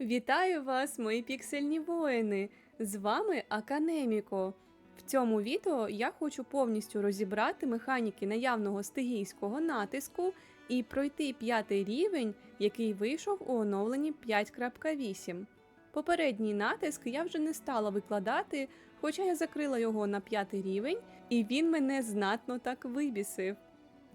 Вітаю вас, мої піксельні воїни! З вами Аканеміко. В цьому відео я хочу повністю розібрати механіки наявного стигійського натиску і пройти п'ятий рівень, який вийшов у оновленні 5.8. Попередній натиск я вже не стала викладати, хоча я закрила його на п'ятий рівень, і він мене знатно так вибісив.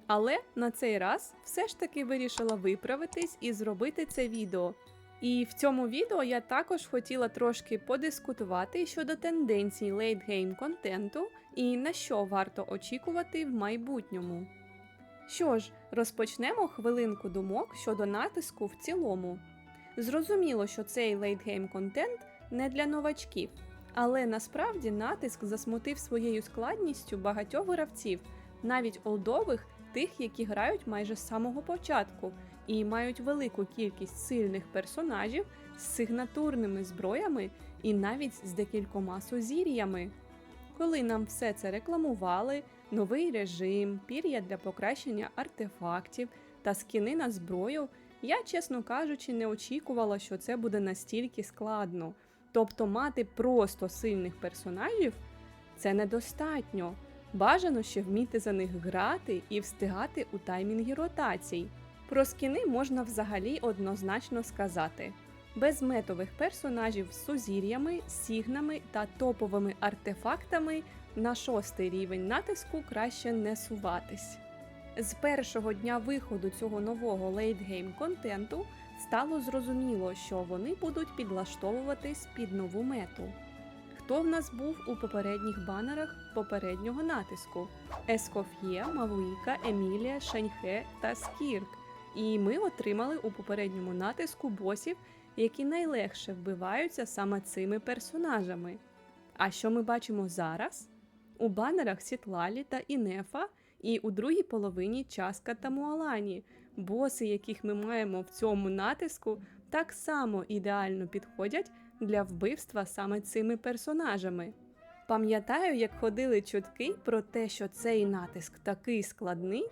Але на цей раз все ж таки вирішила виправитись і зробити це відео. І в цьому відео я також хотіла трошки подискутувати щодо тенденцій лейтгейм контенту і на що варто очікувати в майбутньому. Що ж, розпочнемо хвилинку думок щодо натиску в цілому. Зрозуміло, що цей лейтгейм контент не для новачків, але насправді натиск засмутив своєю складністю багатьох гравців, навіть олдових, тих, які грають майже з самого початку і мають велику кількість сильних персонажів з сигнатурними зброями і навіть з декількома сузір'ями. Коли нам все це рекламували, новий режим, пір'я для покращення артефактів та скіни на зброю, я, чесно кажучи, не очікувала, що це буде настільки складно. Тобто мати просто сильних персонажів це недостатньо. Бажано ще вміти за них грати і встигати у таймінгі ротацій. Про скіни можна взагалі однозначно сказати. Без метових персонажів з сузір'ями, сігнами та топовими артефактами на шостий рівень натиску краще не суватись. З першого дня виходу цього нового лейтгейм контенту стало зрозуміло, що вони будуть підлаштовуватись під нову мету. Хто в нас був у попередніх банерах попереднього натиску? Ескоф'є, Мавуїка, Емілія, Шаньхе та Скірк. І ми отримали у попередньому натиску босів, які найлегше вбиваються саме цими персонажами. А що ми бачимо зараз? У банерах Сітлалі та Інефа, і у другій половині Часка та Муалані, боси, яких ми маємо в цьому натиску, так само ідеально підходять для вбивства саме цими персонажами. Пам'ятаю, як ходили чутки про те, що цей натиск такий складний,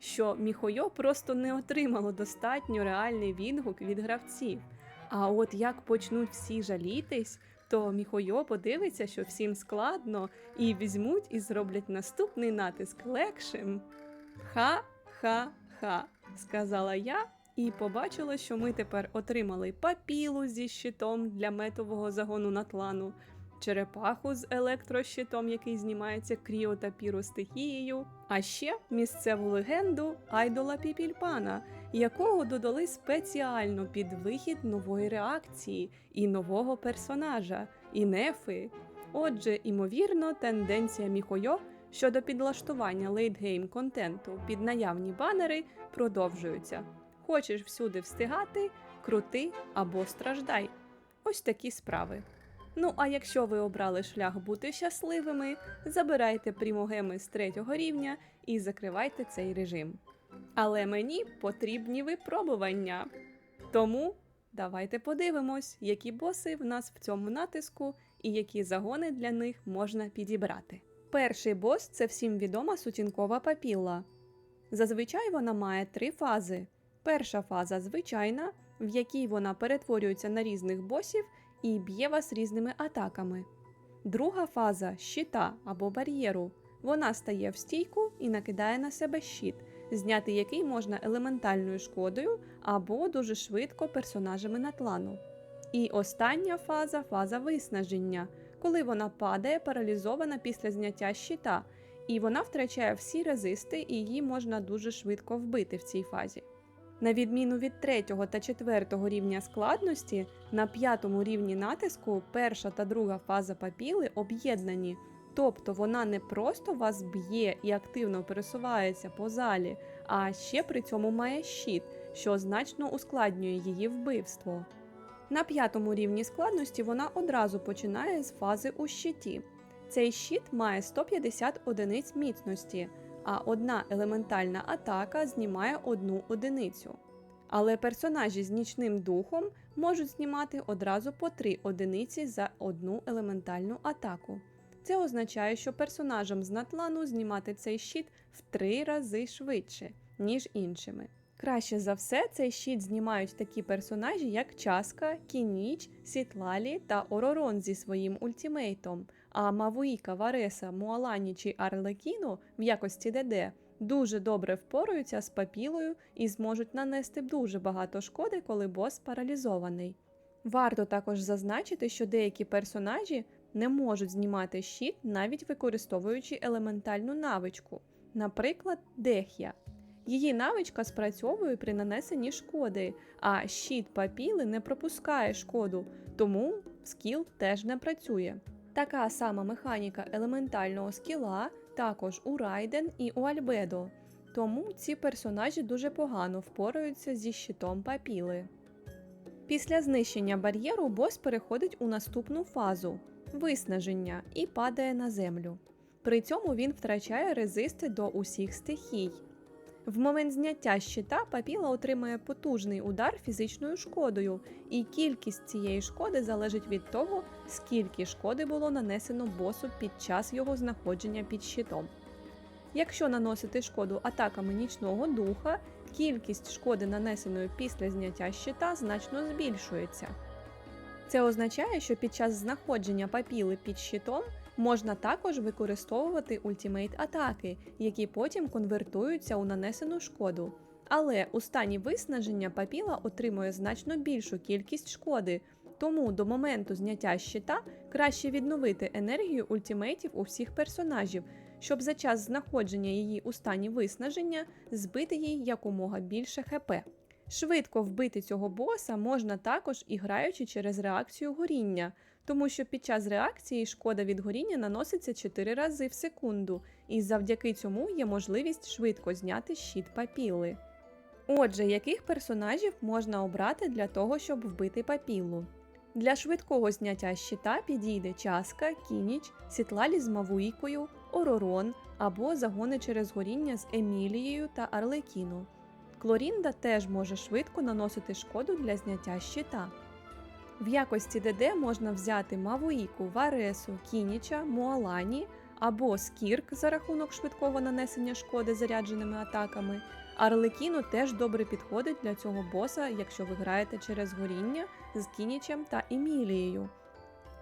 що Міхойо просто не отримало достатньо реальний відгук від гравців. А от як почнуть всі жалітись, то Міхойо подивиться, що всім складно, і візьмуть і зроблять наступний натиск легшим. Ха-ха-ха, сказала я, і побачила, що ми тепер отримали папілу зі щитом для метового загону натлану, черепаху з електрощитом, який знімається кріо та піростихією, а ще місцеву легенду Айдола Піпільпана, якого додали спеціально під вихід нової реакції і нового персонажа Інефи. Отже, імовірно, тенденція Міхойо щодо підлаштування лейтгейм контенту під наявні банери продовжується. Хочеш всюди встигати, крути або страждай. Ось такі справи. Ну а якщо ви обрали шлях бути щасливими, забирайте прімогеми з третього рівня і закривайте цей режим. Але мені потрібні випробування. Тому давайте подивимось, які боси в нас в цьому натиску і які загони для них можна підібрати. Перший бос це всім відома сутінкова папілла. Зазвичай вона має три фази. Перша фаза звичайна, в якій вона перетворюється на різних босів і б'є вас різними атаками. Друга фаза щита або бар'єру. Вона стає в стійку і накидає на себе щит, зняти який можна елементальною шкодою або дуже швидко персонажами натлану. І остання фаза фаза виснаження, коли вона падає паралізована після зняття щита, і вона втрачає всі резисти, і її можна дуже швидко вбити в цій фазі. На відміну від третього та четвертого рівня складності, на п'ятому рівні натиску перша та друга фаза папіли об'єднані, тобто вона не просто вас б'є і активно пересувається по залі, а ще при цьому має щит, що значно ускладнює її вбивство. На п'ятому рівні складності вона одразу починає з фази у щиті. Цей щит має 150 одиниць міцності а одна елементальна атака знімає одну одиницю. Але персонажі з нічним духом можуть знімати одразу по 3 одиниці за одну елементальну атаку. Це означає, що персонажам з натлану знімати цей щит в 3 рази швидше, ніж іншими. Краще за все цей щит знімають такі персонажі, як Часка, Кініч, Сітлалі та Оророн зі своїм ультімейтом. А Мавуїка, Вареса, Муалані чи Арлекіно в якості ДД дуже добре впораються з папілою і зможуть нанести дуже багато шкоди, коли бос паралізований. Варто також зазначити, що деякі персонажі не можуть знімати щит, навіть використовуючи елементальну навичку, наприклад, Дех'я. Її навичка спрацьовує при нанесенні шкоди, а щит папіли не пропускає шкоду, тому скіл теж не працює. Така сама механіка елементального скіла також у Райден і у Альбедо, тому ці персонажі дуже погано впораються зі щитом папіли. Після знищення бар'єру бос переходить у наступну фазу виснаження і падає на землю. При цьому він втрачає резисти до усіх стихій. В момент зняття щита папіла отримує потужний удар фізичною шкодою, і кількість цієї шкоди залежить від того, скільки шкоди було нанесено босу під час його знаходження під щитом. Якщо наносити шкоду атаками нічного духа, кількість шкоди, нанесеної після зняття щита, значно збільшується. Це означає, що під час знаходження папіли під щитом можна також використовувати ультімейт атаки, які потім конвертуються у нанесену шкоду. Але у стані виснаження папіла отримує значно більшу кількість шкоди, тому до моменту зняття щита краще відновити енергію ультімейтів у всіх персонажів, щоб за час знаходження її у стані виснаження збити їй якомога більше ХП. Швидко вбити цього боса можна також і граючи через реакцію горіння, тому що під час реакції шкода від горіння наноситься 4 рази в секунду, і завдяки цьому є можливість швидко зняти щит папіли. Отже, яких персонажів можна обрати для того, щоб вбити папілу? Для швидкого зняття щита підійде часка, кініч, сітлалі з мавуїкою, оророн або загони через горіння з Емілією та Арлекіно. Клорінда теж може швидко наносити шкоду для зняття щита. В якості ДД можна взяти Мавуїку, Варесу, Кініча, Муалані або Скірк за рахунок швидкого нанесення шкоди зарядженими атаками. Арлекіно теж добре підходить для цього боса, якщо ви граєте через горіння з Кінічем та Емілією.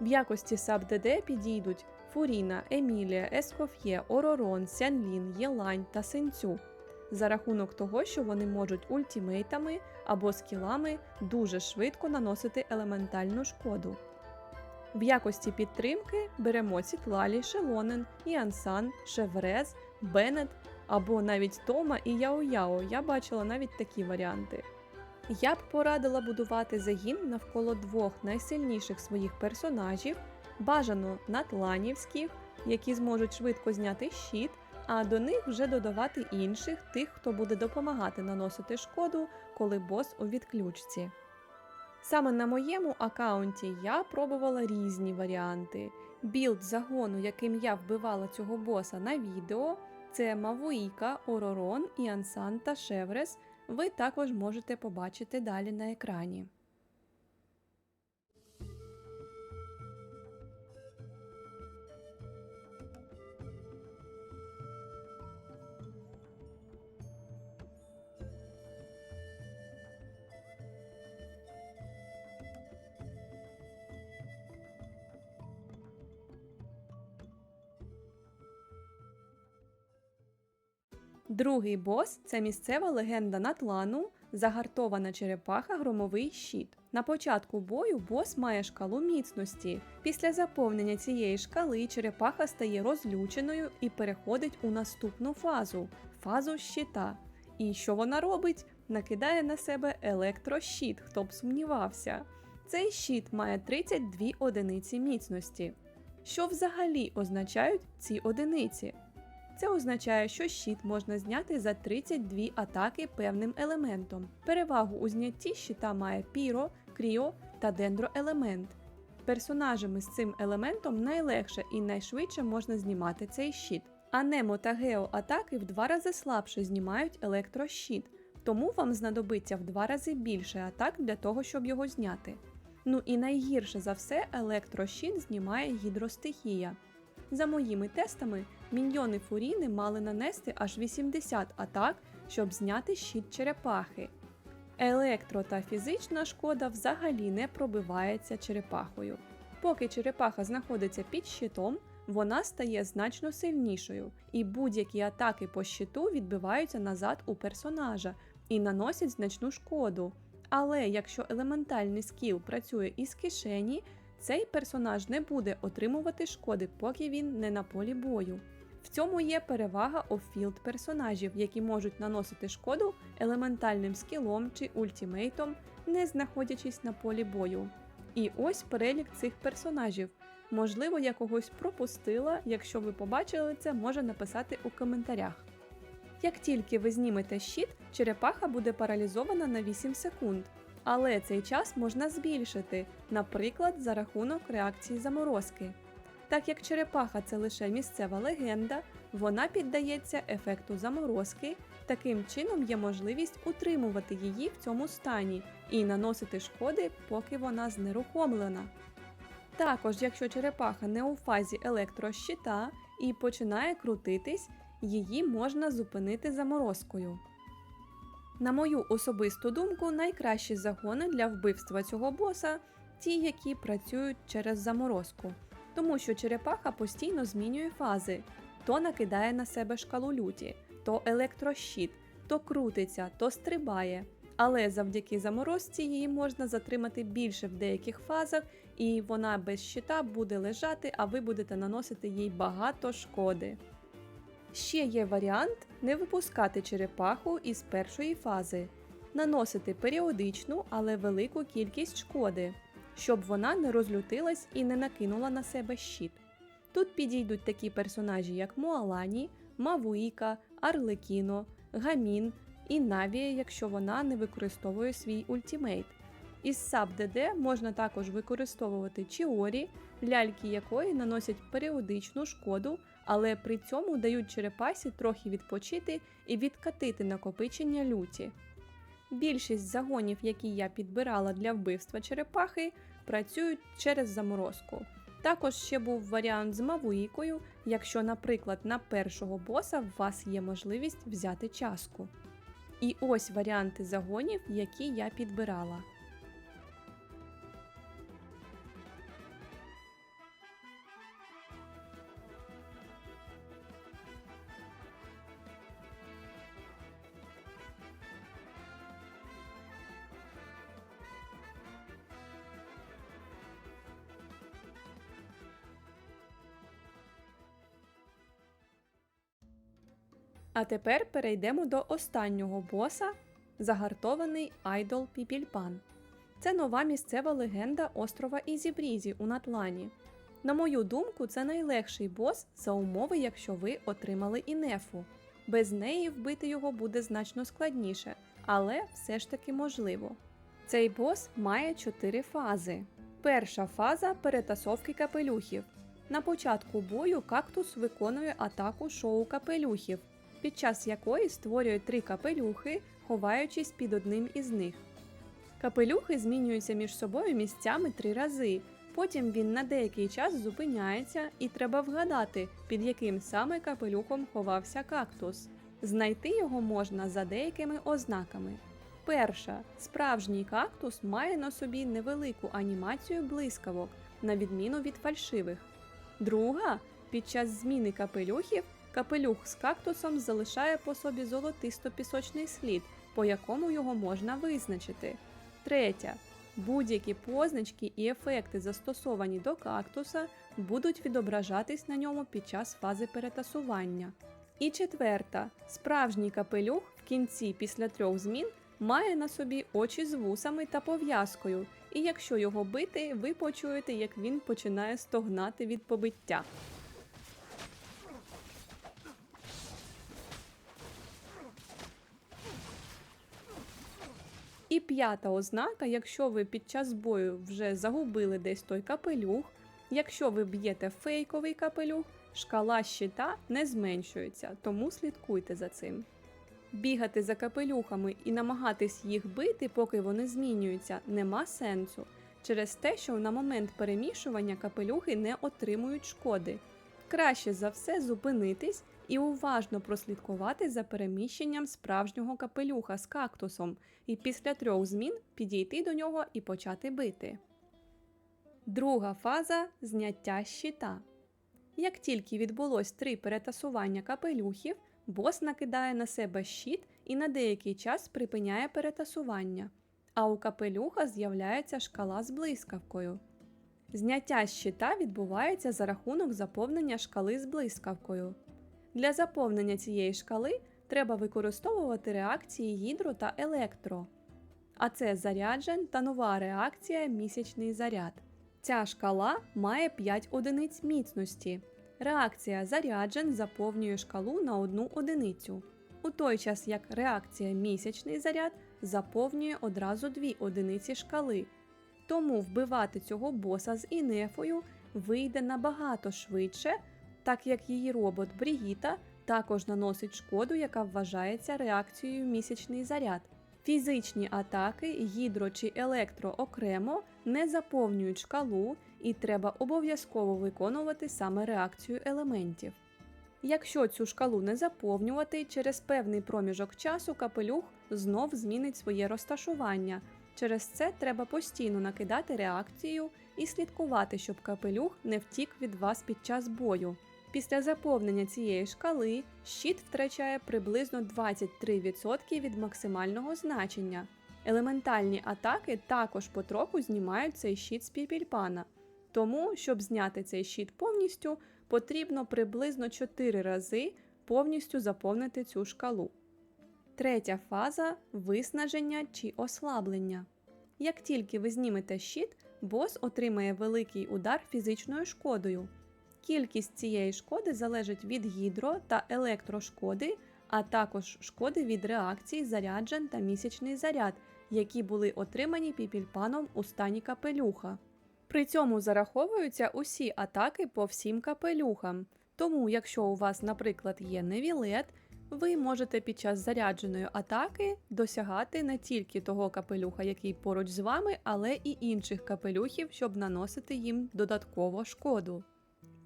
В якості саб-ДД підійдуть Фуріна, Емілія, Ескоф'є, Оророн, Сянлін, Єлань та Синцю за рахунок того, що вони можуть ультімейтами або скілами дуже швидко наносити елементальну шкоду. В якості підтримки беремо Сітлалі, Шелонен, Іансан, Шеврез, Беннет або навіть Тома і Яо-Яо. Я бачила навіть такі варіанти. Я б порадила будувати загін навколо двох найсильніших своїх персонажів, бажано натланівських, які зможуть швидко зняти щит, а до них вже додавати інших, тих, хто буде допомагати наносити шкоду, коли бос у відключці. Саме на моєму аккаунті я пробувала різні варіанти. Білд загону, яким я вбивала цього боса на відео, це Мавуїка, Оророн, Іансан та Шеврес. Ви також можете побачити далі на екрані. Другий бос це місцева легенда Натлану, загартована черепаха громовий щит. На початку бою бос має шкалу міцності. Після заповнення цієї шкали черепаха стає розлюченою і переходить у наступну фазу фазу щита. І що вона робить? Накидає на себе електрощит, хто б сумнівався. Цей щит має 32 одиниці міцності. Що взагалі означають ці одиниці? Це означає, що щит можна зняти за 32 атаки певним елементом. Перевагу у знятті щита має піро, кріо та дендроелемент. Персонажами з цим елементом найлегше і найшвидше можна знімати цей щит. А Немо та Гео атаки в два рази слабше знімають електрощит, тому вам знадобиться в два рази більше атак для того, щоб його зняти. Ну і найгірше за все електрощит знімає гідростихія. За моїми тестами, міньйони Фуріни мали нанести аж 80 атак щоб зняти щит черепахи. Електро та фізична шкода взагалі не пробивається черепахою. Поки черепаха знаходиться під щитом, вона стає значно сильнішою, і будь-які атаки по щиту відбиваються назад у персонажа і наносять значну шкоду. Але якщо елементальний скіл працює із кишені, цей персонаж не буде отримувати шкоди, поки він не на полі бою. В цьому є перевага оффілд персонажів, які можуть наносити шкоду елементальним скілом чи ультімейтом, не знаходячись на полі бою. І ось перелік цих персонажів. Можливо, я когось пропустила. Якщо ви побачили це, може написати у коментарях. Як тільки ви знімете щит, черепаха буде паралізована на 8 секунд. Але цей час можна збільшити, наприклад, за рахунок реакції заморозки. Так як черепаха це лише місцева легенда, вона піддається ефекту заморозки, таким чином є можливість утримувати її в цьому стані і наносити шкоди, поки вона знерухомлена. Також, якщо черепаха не у фазі електрощита і починає крутитись, її можна зупинити заморозкою. На мою особисту думку, найкращі загони для вбивства цього боса ті, які працюють через заморозку, тому що черепаха постійно змінює фази, то накидає на себе шкалу люті, то електрощит, то крутиться, то стрибає. Але завдяки заморозці її можна затримати більше в деяких фазах, і вона без щита буде лежати, а ви будете наносити їй багато шкоди. Ще є варіант не випускати черепаху із першої фази, наносити періодичну, але велику кількість шкоди, щоб вона не розлютилась і не накинула на себе щит. Тут підійдуть такі персонажі, як Моалані, Мавуїка, Арлекіно, Гамін і Навія, якщо вона не використовує свій ультімейт. Із саб ДД можна також використовувати Чіорі, ляльки якої наносять періодичну шкоду, але при цьому дають черепасі трохи відпочити і відкатити накопичення люті. Більшість загонів, які я підбирала для вбивства черепахи, працюють через заморозку. Також ще був варіант з мавуїкою, якщо, наприклад, на першого боса у вас є можливість взяти часку. І ось варіанти загонів, які я підбирала. А тепер перейдемо до останнього боса загартований айдол Піпільпан. Це нова місцева легенда острова Ізібрізі у Натлані. На мою думку, це найлегший бос за умови, якщо ви отримали інефу. Без неї вбити його буде значно складніше, але все ж таки можливо. Цей бос має чотири фази. Перша фаза перетасовки капелюхів. На початку бою кактус виконує атаку шоу капелюхів, під час якої створює три капелюхи, ховаючись під одним із них. Капелюхи змінюються між собою місцями три рази. Потім він на деякий час зупиняється, і треба вгадати, під яким саме капелюхом ховався кактус. Знайти його можна за деякими ознаками. Перша справжній кактус має на собі невелику анімацію блискавок, на відміну від фальшивих. Друга під час зміни капелюхів капелюх з кактусом залишає по собі золотисто-пісочний слід, по якому його можна визначити. Третя. Будь-які позначки і ефекти, застосовані до кактуса, будуть відображатись на ньому під час фази перетасування. І четверта. Справжній капелюх в кінці після трьох змін має на собі очі з вусами та пов'язкою, і якщо його бити, ви почуєте, як він починає стогнати від побиття. І п'ята ознака, якщо ви під час бою вже загубили десь той капелюх, якщо ви б'єте фейковий капелюх, шкала щита не зменшується, тому слідкуйте за цим. Бігати за капелюхами і намагатись їх бити, поки вони змінюються, нема сенсу, через те, що на момент перемішування капелюхи не отримують шкоди. Краще за все зупинитись і уважно прослідкувати за переміщенням справжнього капелюха з кактусом, і після трьох змін підійти до нього і почати бити. Друга фаза зняття щита. Як тільки відбулось три перетасування капелюхів, бос накидає на себе щит і на деякий час припиняє перетасування, а у капелюха з'являється шкала з блискавкою. Зняття щита відбувається за рахунок заповнення шкали з блискавкою. Для заповнення цієї шкали треба використовувати реакції гідро та електро. А це заряджен та нова реакція місячний заряд. Ця шкала має 5 одиниць міцності. Реакція заряджен заповнює шкалу на одну одиницю, у той час як реакція місячний заряд заповнює одразу дві одиниці шкали. Тому вбивати цього боса з інефою вийде набагато швидше, так як її робот Брігіта також наносить шкоду, яка вважається реакцією місячний заряд. Фізичні атаки, гідро чи електро окремо не заповнюють шкалу і треба обов'язково виконувати саме реакцію елементів. Якщо цю шкалу не заповнювати, через певний проміжок часу капелюх знов змінить своє розташування. Через це треба постійно накидати реакцію і слідкувати, щоб капелюх не втік від вас під час бою. Після заповнення цієї шкали щит втрачає приблизно 23% від максимального значення. Елементальні атаки також потроху знімають цей щит з піпільпана. Тому, щоб зняти цей щит повністю, потрібно приблизно 4 рази повністю заповнити цю шкалу. Третя фаза виснаження чи ослаблення. Як тільки ви знімете щит, бос отримає великий удар фізичною шкодою. Кількість цієї шкоди залежить від гідро та електрошкоди, а також шкоди від реакцій заряджен та місячний заряд, які були отримані піпільпаном у стані капелюха. При цьому зараховуються усі атаки по всім капелюхам. Тому, якщо у вас, наприклад, є невілет, ви можете під час зарядженої атаки досягати не тільки того капелюха, який поруч з вами, але і інших капелюхів, щоб наносити їм додатково шкоду.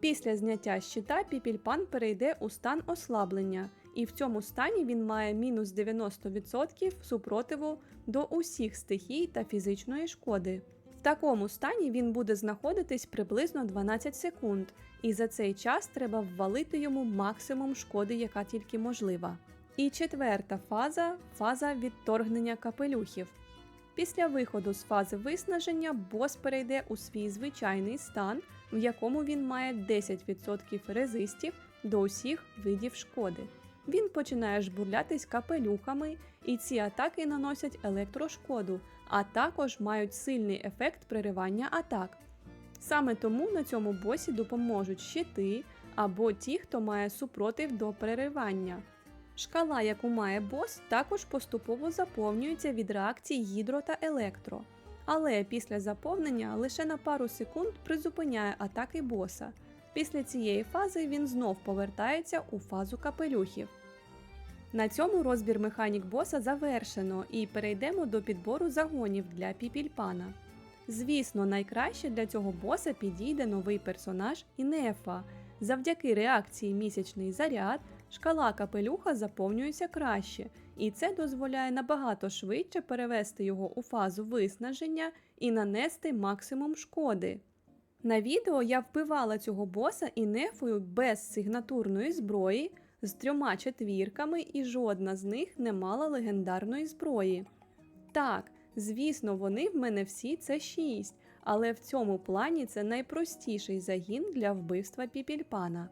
Після зняття щита піпільпан перейде у стан ослаблення, і в цьому стані він має мінус 90% супротиву до усіх стихій та фізичної шкоди. В такому стані він буде знаходитись приблизно 12 секунд, і за цей час треба ввалити йому максимум шкоди, яка тільки можлива. І четверта фаза фаза відторгнення капелюхів. Після виходу з фази виснаження бос перейде у свій звичайний стан, в якому він має 10% резистів до усіх видів шкоди. Він починає жбурлятись капелюхами, і ці атаки наносять електрошкоду, а також мають сильний ефект приривання атак. Саме тому на цьому босі допоможуть щити або ті, хто має супротив до переривання. Шкала, яку має бос, також поступово заповнюється від реакцій гідро та електро, але після заповнення лише на пару секунд призупиняє атаки боса. Після цієї фази він знов повертається у фазу капелюхів. На цьому розбір механік боса завершено і перейдемо до підбору загонів для піпільпана. Звісно, найкраще для цього боса підійде новий персонаж Інефа. Завдяки реакції місячний заряд, шкала капелюха заповнюється краще, і це дозволяє набагато швидше перевести його у фазу виснаження і нанести максимум шкоди. На відео я вбивала цього боса інефою без сигнатурної зброї з трьома четвірками, і жодна з них не мала легендарної зброї. Так, звісно, вони в мене всі це 6, але в цьому плані це найпростіший загін для вбивства піпільпана.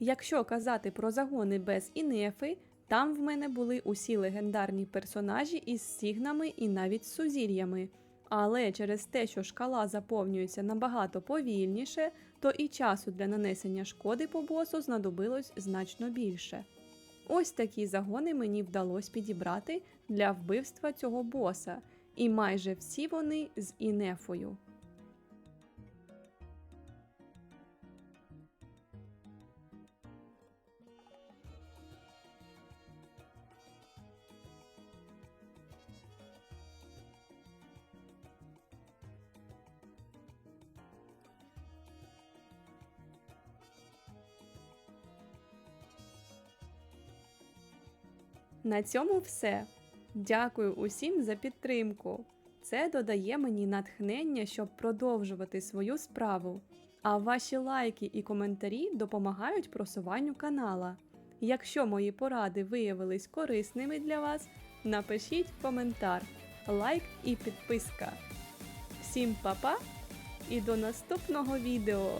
Якщо казати про загони без інефи, там в мене були усі легендарні персонажі із сігнами і навіть з сузір'ями. Але через те, що шкала заповнюється набагато повільніше, то і часу для нанесення шкоди по босу знадобилось значно більше. Ось такі загони мені вдалося підібрати для вбивства цього боса, і майже всі вони з інефою. На цьому все. Дякую усім за підтримку. Це додає мені натхнення, щоб продовжувати свою справу. А ваші лайки і коментарі допомагають просуванню канала. Якщо мої поради виявились корисними для вас, напишіть коментар, лайк і підписка. Всім па-па і до наступного відео!